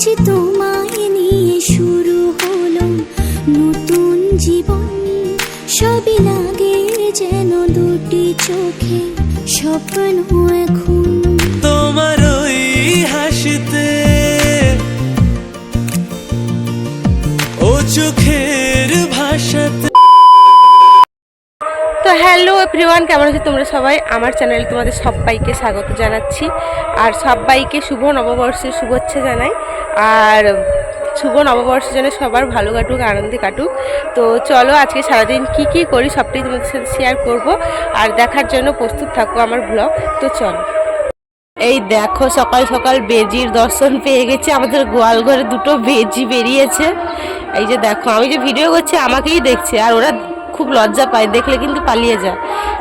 আজ তোমায় নিয়ে শুরু হলো নতুন জীবন। সবই লাগে যেন দুটি চোখে স্বপ্ন এখন। তোমার ওই হাসিতে ও চোখের ভাষাতে। তো হ্যালো এভরিওয়ান কেমন আছে তোমরা সবাই? আমার চ্যানেলে তোমাদের সবাইকে স্বাগত জানাচ্ছি। আর সবাইকে শুভ নববর্ষের শুভেচ্ছা জানাই। আর শুভ নববর্ষ যেন সবার ভালো কাটুক, আনন্দে কাটুক। তো চলো আজকে সারাদিন কি কি করি সবটাই তোমাদের সাথে শেয়ার করব। আর দেখার জন্য প্রস্তুত থাকব আমার ব্লগ তো চলো। এই দেখো সকাল সকাল বেজির দর্শন পেয়ে গেছে। আমাদের গোয়াল ঘরে দুটো বেজি বেরিয়েছে। এই যে দেখো, আমি যে ভিডিও করছি, আমাকেই দেখছে। আর ওরা খুব লজ্জা পায়, দেখলে কিন্তু পালিয়ে যায়।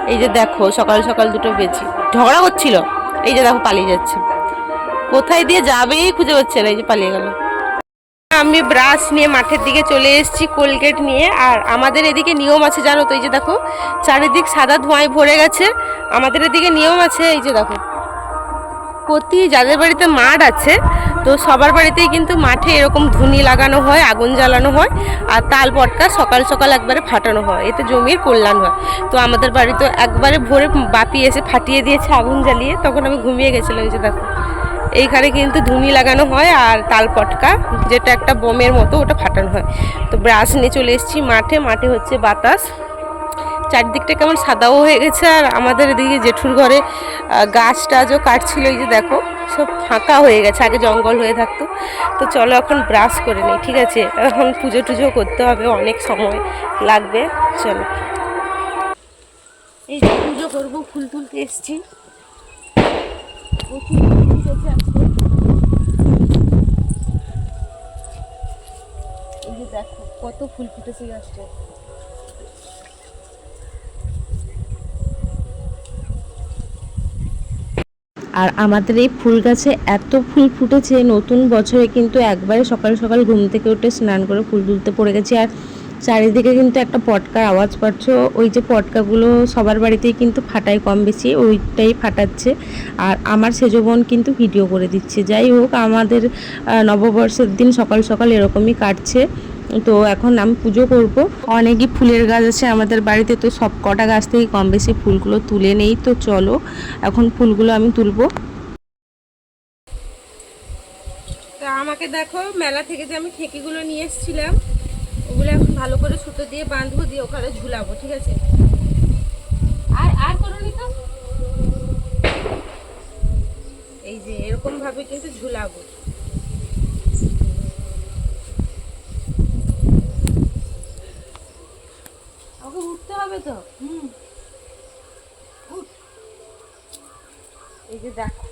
এই যে দেখো, সকাল সকাল দুটো বেজি। ঝগড়া করছিল এই যে দেখো পালিয়ে যাচ্ছে। কোথায় দিয়ে যাবেই খুঁজে পাচ্ছে না, এই যে পালিয়ে গেল। আমি ব্রাশ নিয়ে মাঠের দিকে চলে এসেছি কোলগেট নিয়ে, আর আমাদের এদিকে নিয়ম আছে, জানো তো, এই যে দেখো, চারিদিক সাদা ধোঁয়ায় ভরে গেছে। আমাদের এদিকে নিয়ম আছে, এই যে দেখো, প্রতি যাদের বাড়িতে মাঠ আছে, তো সবার বাড়িতেই কিন্তু মাঠে এরকম ধুনি লাগানো হয়, আগুন জ্বালানো হয়, আর তাল পটকা সকাল সকাল একবারে ফাটানো হয়, এতে জমির কল্যাণ হয়। তো আমাদের বাড়িতে একবারে ভোরে বাপি এসে ফাটিয়ে দিয়েছে আগুন জ্বালিয়ে, তখন আমি ঘুমিয়ে গেছিলাম, এই যে দেখো। এইখানে কিন্তু ধুনি লাগানো হয় আর তাল পটকা, যেটা একটা বোমের মতো ওটা ফাটানো হয়। তো ব্রাশ নিয়ে চলে এসেছি মাঠে মাঠে হচ্ছে বাতাস। চারদিকটা কেমন সাদাও হয়ে গেছে আর আমাদের এদিকে জেঠুর ঘরে গাছ টাছও কাটছিল, এই যে দেখো, সব ফাঁকা হয়ে গেছে, আগে জঙ্গল হয়ে থাকতো। তো চলো এখন ব্রাশ করে নিই, ঠিক আছে? এখন পুজো টুজো করতে হবে, অনেক সময় লাগবে, চলো। এই যে পুজো করব, ফুল তুলতে এসছি। এই যে দেখো, কত ফুল ফুটেছে গাছটা আর আমাদের এই ফুল গাছে এত ফুল ফুটেছে, নতুন বছরে কিন্তু একবারে সকাল সকাল ঘুম থেকে উঠে স্নান করে ফুল তুলতে পড়ে গেছি। আর চারিদিকে কিন্তু একটা পটকার আওয়াজ পাচ্ছ। ওই যে পটকাগুলো সবার বাড়িতেই কিন্তু ফাটায় কম বেশি ওইটাই ফাটাচ্ছে। আর আমার সেজো বোন কিন্তু ভিডিও করে দিচ্ছে। যাই হোক, আমাদের নববর্ষের দিন সকাল সকাল এরকমই কাটছে। তো এখন আমি পুজো করব। অনেকই ফুলের গাছ আছে আমাদের বাড়িতে, তো সব কটা গাছ থেকে কম বেশি ফুলগুলো তুলে নেই। তো চলো, এখন ফুলগুলো আমি তুলবো। আমাকে দেখো, মেলা থেকে যে আমি ঠেকিগুলো নিয়ে এসেছিলাম। ওগুলো এখন ভালো করে সুতো দিয়ে বাঁধবো, দিয়ে ওখানে ঝুলাবো, ঠিক আছে? আর আর করোনি তো? এই যে, এরকমভাবে কিন্তু ঝুলাবো। আমাকে উঠতে হবে তো? হুম উঠ। এই যে দেখো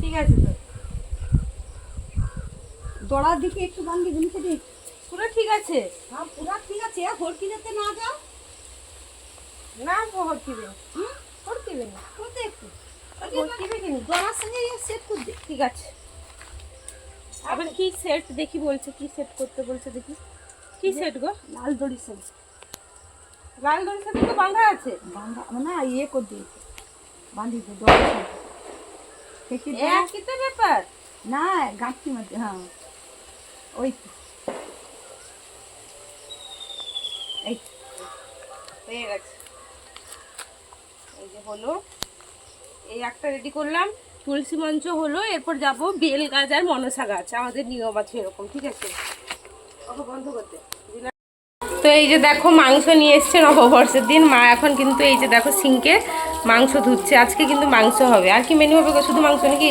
ঠিক আছে তো দড়ার দিকে একটু বাঙ্গি জিনিসটা দিক। পুরো ঠিক আছে। হ্যাঁ পুরা ঠিক আছে। হরকি যাতে না যাও। না ভর্তিবে হুম? ভর্তিবে না। করতে একটু। ভর্তিবে কিনি দড়ার সঙ্গে সেট করে দে। ঠিক আছে। আবার কি সেট দেখি বলছে কি সেট করতে বলছে দেখি। কি সেট গো? লাল দড়ি সেট লাল দড়ির সাথে তো বাঁধা আছে। বান্ধা না ইয়ে করে দিয়েছে বান্ধি দে দড়ার সঙ্গে দেখি দে। একই তো ব্যাপার। না গাঁটটি মধ্যে হ্যাঁ। ওই। এই হয়ে গেছে। এই যে হলো। এই একটা রেডি করলাম। তুলসী মঞ্চ হলো এরপর যাব বেল গাছ আর মনসা গাছ। আমাদের নিয়ম আছে এরকম ঠিক আছে? ওকে বন্ধ করতে। তো এই যে দেখো মাংস নিয়ে এসছে নববর্ষের দিন। মা এখন কিন্তু এই যে দেখো সিঙ্কে মাংস ধুচ্ছে। আজকে কিন্তু মাংস হবে। আর কি মেনু হবে শুধু মাংস নাকি?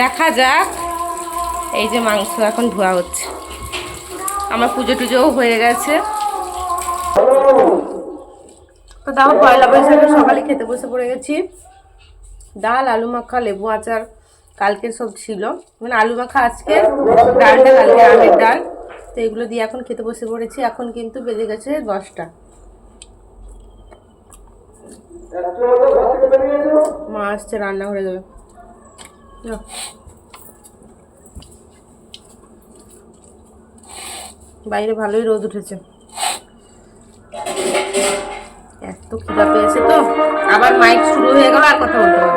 দেখা যাক। এই যে মাংস এখন ধোয়া হচ্ছে। আমার পুজো টুজোও হয়ে গেছে। তো তাও পয়লা বৈশাখে সকালে খেতে বসে পড়ে গেছি। ডাল, আলু মাখা, লেবু আচার কালকের সব ছিল। মানে আলু মাখা আজকে, ডালটা কালকে আমের ডাল। তো এগুলো দিয়ে এখন খেতে বসে পড়েছি। এখন কিন্তু বেজে গেছে দশটা। মা আসছে রান্না করে দেবে বাইরে ভালোই রোদ উঠেছে। এত খিদা পেয়েছে তো। আবার মাইক শুরু হয়ে গেল আর কথা বলতে পারব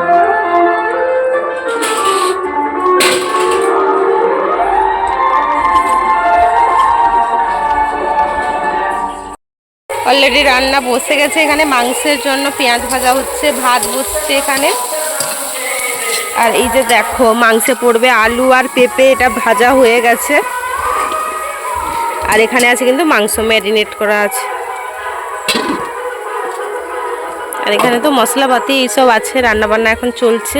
অলরেডি রান্না বসে গেছে এখানে, মাংসের জন্য পেঁয়াজ ভাজা হচ্ছে, ভাত বসছে এখানে। আর এই যে দেখো, মাংসে পড়বে আলু আর পেঁপে, এটা ভাজা হয়ে গেছে। আর এখানে আছে কিন্তু মাংস ম্যারিনেট করা আছে। আর এখানে তো মশলাপাতি এইসব আছে রান্না বান্না এখন চলছে।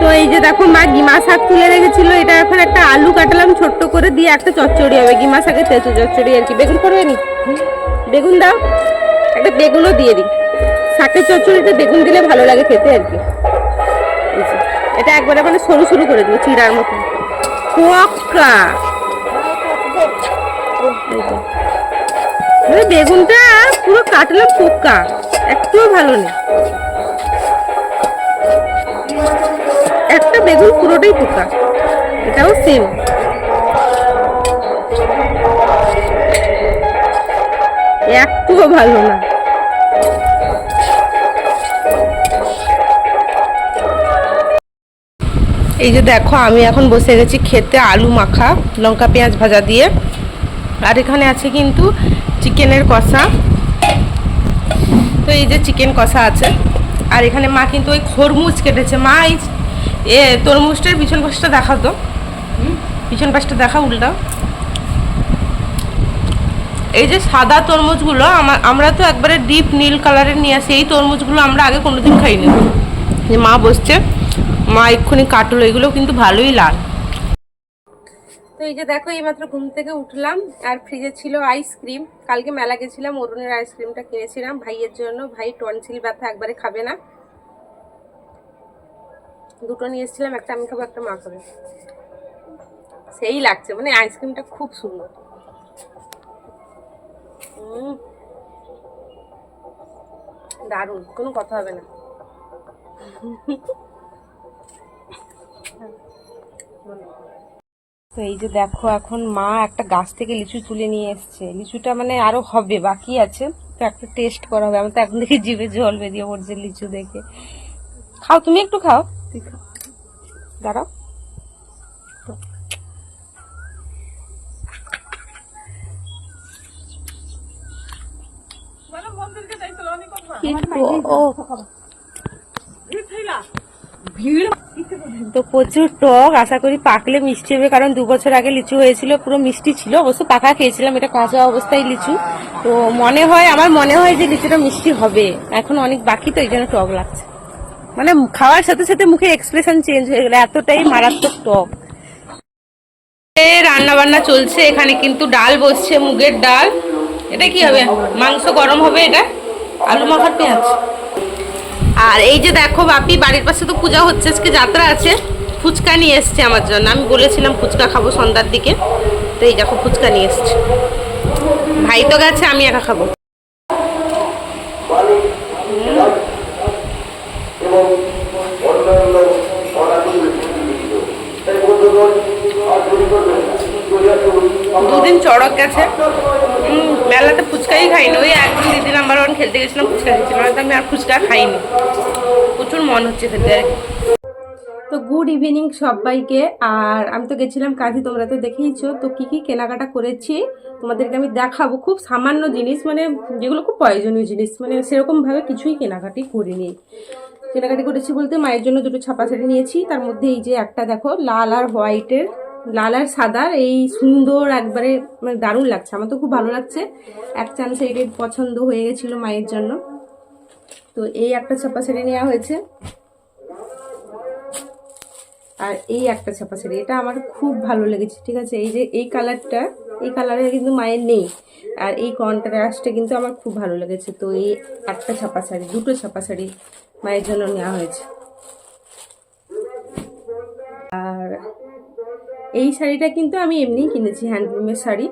তো এই যে দেখো মা গিমা শাক তুলে রেখেছিল, এটা এখন একটা আলু কাটালাম ছোট্ট করে দিয়ে একটা চচ্চড়ি হবে। গিমা শাকের তেঁতু চচ্চড়ি আর কি। বেগুন করবে নি? বেগুন দাও। একটা বেগুনও দিয়ে দিই। শাকের চচ্চড়িতে বেগুন দিলে ভালো লাগে খেতে আর কি। এটা একবারে মানে সরু সরু করে দিই চিড়ার মতো। মানে বেগুনটা পুরো কাটলাম পোকা একটুও ভালো নেই। একটা বেগুন পুরোটাই পোকা এটাও সেম একটুও ভালো না। এই যে দেখো, আমি এখন বসে গেছি খেতে আলু মাখা, লঙ্কা পেঁয়াজ ভাজা দিয়ে। আর এখানে আছে কিন্তু চিকেনের কষা। তো এই যে চিকেন কষা আছে। আর এখানে মা কিন্তু ওই খরমুজ কেটেছে। মা, এই এ, তরমুজটার পিছন পাশটা দেখা তো। পিছন পাশটা দেখা উল্টা এই যে সাদা তরমুজগুলো আমরা তো একবারে ডিপ নীল কালারের নিয়ে আসি। এই তরমুজগুলো আমরা আগে কোনোদিন খাইনি। যে মা বসছে। মা এক্ষুনি কাটলো, এগুলো কিন্তু ভালোই লাল। তো এই যে দেখো, এইমাত্র ঘুম থেকে উঠলাম, আর ফ্রিজে ছিল আইসক্রিম কালকে মেলা গেছিলাম, অরুণের আইসক্রিমটা কিনেছিলাম। ভাইয়ের জন্য, ভাই টনসিল ব্যথা একবারে খাবে না। দুটো নিয়ে এসেছিলাম, একটা আমি খাব, একটা মা খাবে। সেই লাগছে মানে আইসক্রিমটা খুব সুন্দর। দারুণ, কোনো কথা হবে না। তো এই যে দেখো এখন মা একটা গাছ থেকে লিচু তুলে নিয়ে এসছে। লিচুটা মানে আরও হবে বাকি আছে। তো একটা টেস্ট করা হবে। আমার তো এখন দেখে জিভে জল বেরিয়ে পড়ছে লিচু দেখে। খাও তুমি একটু খাও। দাঁড়াও। তো প্রচুর টক, আশা করি পাকলে মিষ্টি হবে, কারণ দু বছর আগে লিচু হয়েছিল, পুরো মিষ্টি ছিল, অবশ্য পাকা খেয়েছিলাম, এটা কাঁচা অবস্থায় লিচু। তো মনে হয়, আমার মনে হয় যে লিচুটা মিষ্টি হবে। এখন অনেক বাকি, তো এই জন্য টক লাগছে। মানে খাওয়ার সাথে সাথে মুখে এক্সপ্রেশন চেঞ্জ হয়ে গেল, এতটাই মারাত্মক টক। রান্না বান্না চলছে, এখানে কিন্তু ডাল বসছে, মুগের ডাল। এটা কি হবে? মাংস গরম হবে এটা? আলু মাখার পেঁয়াজ? আর এই যে দেখো বাপি বাড়ির পাশে তো পূজা হচ্ছে আজকে যাত্রা আছে ফুচকা নিয়ে এসছে আমার জন্য আমি বলেছিলাম ফুচকা খাব সন্ধ্যার দিকে তো এই দেখো ফুচকা নিয়ে এসছে ভাই তো গেছে আমি একা খাব দুদিন চড়ক গেছে। মেলাতে ফুচকাই খাইনি। ওই একদিন দিদি নাম্বার ওয়ান খেলতে গেছিলাম, ফুচকা খেয়েছিলাম। হয়তো আমি আর ফুচকা খাইনি। প্রচুর মন হচ্ছে খেতে। আর তো গুড ইভিনিং সবাইকে। আর আমি তো গেছিলাম কাজে তোমরা তো দেখেইছো। তো কি কি কেনাকাটা করেছি, তোমাদেরকে আমি দেখাবো। খুব সামান্য জিনিস মানে যেগুলো খুব প্রয়োজনীয় জিনিস মানে সেরকমভাবে কিছুই কেনাকাটি করিনি। কেনাকাটি করেছি বলতে মায়ের জন্য দুটো ছাপা শাড়ি নিয়েছি। তার মধ্যে এই যে একটা দেখো, লাল আর হোয়াইটের লাল আর সাদার এই সুন্দর একবারে মানে দারুণ লাগছে। আমার তো খুব ভালো লাগছে। এক চান্সে এটা পছন্দ হয়ে গেছিল মায়ের জন্য। তো এই একটা ছাপা শাড়ি নেওয়া হয়েছে। আর এই একটা ছাপা শাড়ি এটা আমার খুব ভালো লেগেছে, ঠিক আছে? এই যে, এই কালারটা, এই কালারে কিন্তু মায়ের নেই। আর এই কন্ট্রাস্টটা কিন্তু আমার খুব ভালো লেগেছে। তো এই একটা ছাপা শাড়ি দুটো ছাপা শাড়ি মায়ের জন্য নেওয়া হয়েছে। আর এই শাড়িটা কিন্তু আমি এমনিই কিনেছি হ্যান্ডলুমের শাড়ি।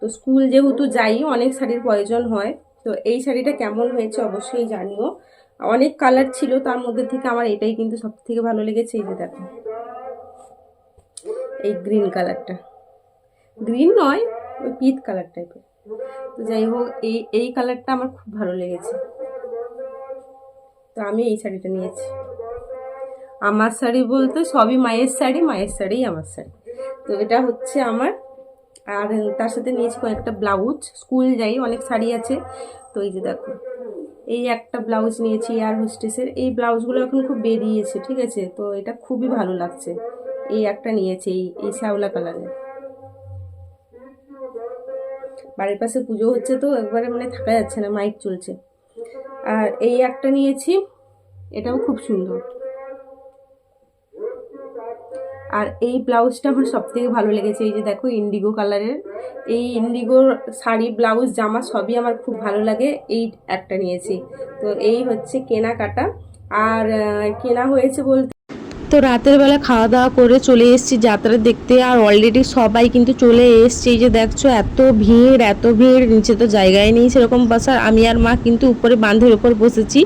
তো স্কুল যেহেতু যাই, অনেক শাড়ির প্রয়োজন হয়। তো এই শাড়িটা কেমন হয়েছে অবশ্যই জানিও অনেক কালার ছিল, তার মধ্যে থেকে আমার এটাই কিন্তু সব থেকে ভালো লেগেছে, এই যে দেখো। এই গ্রিন কালারটা গ্রিন নয়, ওই পিচ কালার টাইপের তো যাই হোক, এই এই কালারটা আমার খুব ভালো লেগেছে। তো আমি এই শাড়িটা নিয়েছি। আমার শাড়ি বলতে সবই মায়ের শাড়ি, মায়ের শাড়িই আমার শাড়ি। তো এটা হচ্ছে আমার। আর তার সাথে নিয়েছি কয়েকটা ব্লাউজ। স্কুল যাই, অনেক শাড়ি আছে। তো এই যে দেখো, এই একটা ব্লাউজ নিয়েছি এয়ার হোস্টেসের এই ব্লাউজগুলো এখন খুব বেরিয়েছে, ঠিক আছে? তো এটা খুবই ভালো লাগছে। এই একটা নিয়েছি, এই এই শ্যাওলা কালারের বাড়ির পাশে পুজো হচ্ছে তো, একবারে মানে থাকা যাচ্ছে না, মাইক চলছে। আর এই একটা নিয়েছি, এটাও খুব সুন্দর। আর এই ব্লাউজটা আমার সব থেকে ভালো লেগেছে, এই যে দেখো ইন্ডিগো কালারের এই ইন্ডিগোর শাড়ি, ব্লাউজ, জামা সবই আমার খুব ভালো লাগে, এই একটা নিয়েছি। তো এই হচ্ছে কেনাকাটা। আর কেনা হয়েছে বলতে তো রাতের বেলা খাওয়া দাওয়া করে চলে এসেছি যাত্রা দেখতে, আর অলরেডি সবাই কিন্তু চলে এসছে। এই যে দেখছ, এত ভিড় এত ভিড়, নিচে তো জায়গায় নেই সেরকম বসার। আমি আর মা কিন্তু উপরে বাঁধের উপর বসেছি।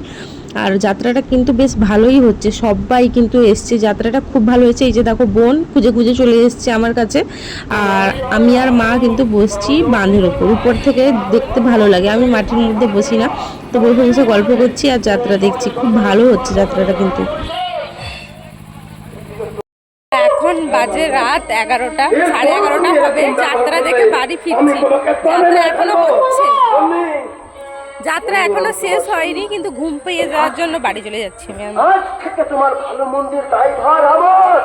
আর যাত্রাটা কিন্তু বেশ ভালোই হচ্ছে। সবাই কিন্তু এসছে। যাত্রাটা খুব ভালো হয়েছে। এই যে দেখো বোন খুঁজে খুঁজে চলে এসছে আমার কাছে। আর আমি আর মা কিন্তু বসছি বাঁধের ওপর। উপর থেকে দেখতে ভালো লাগে। আমি মাটির মধ্যে বসি না। তো বসে বসে গল্প করছি আর যাত্রা দেখছি। খুব ভালো হচ্ছে যাত্রাটা কিন্তু। এখন বাজে রাত এগারোটা, সাড়ে এগারোটা হবে। যাত্রা দেখে বাড়ি ফিরছি। যাত্রা এখনও হচ্ছে। যাত্রা এখনও শেষ হয়নি, কিন্তু ঘুম পেয়ে যাওয়ার জন্য বাড়ি চলে যাচ্ছি আজ থেকে তোমার ভালো মন্দির দায়ভার আমার।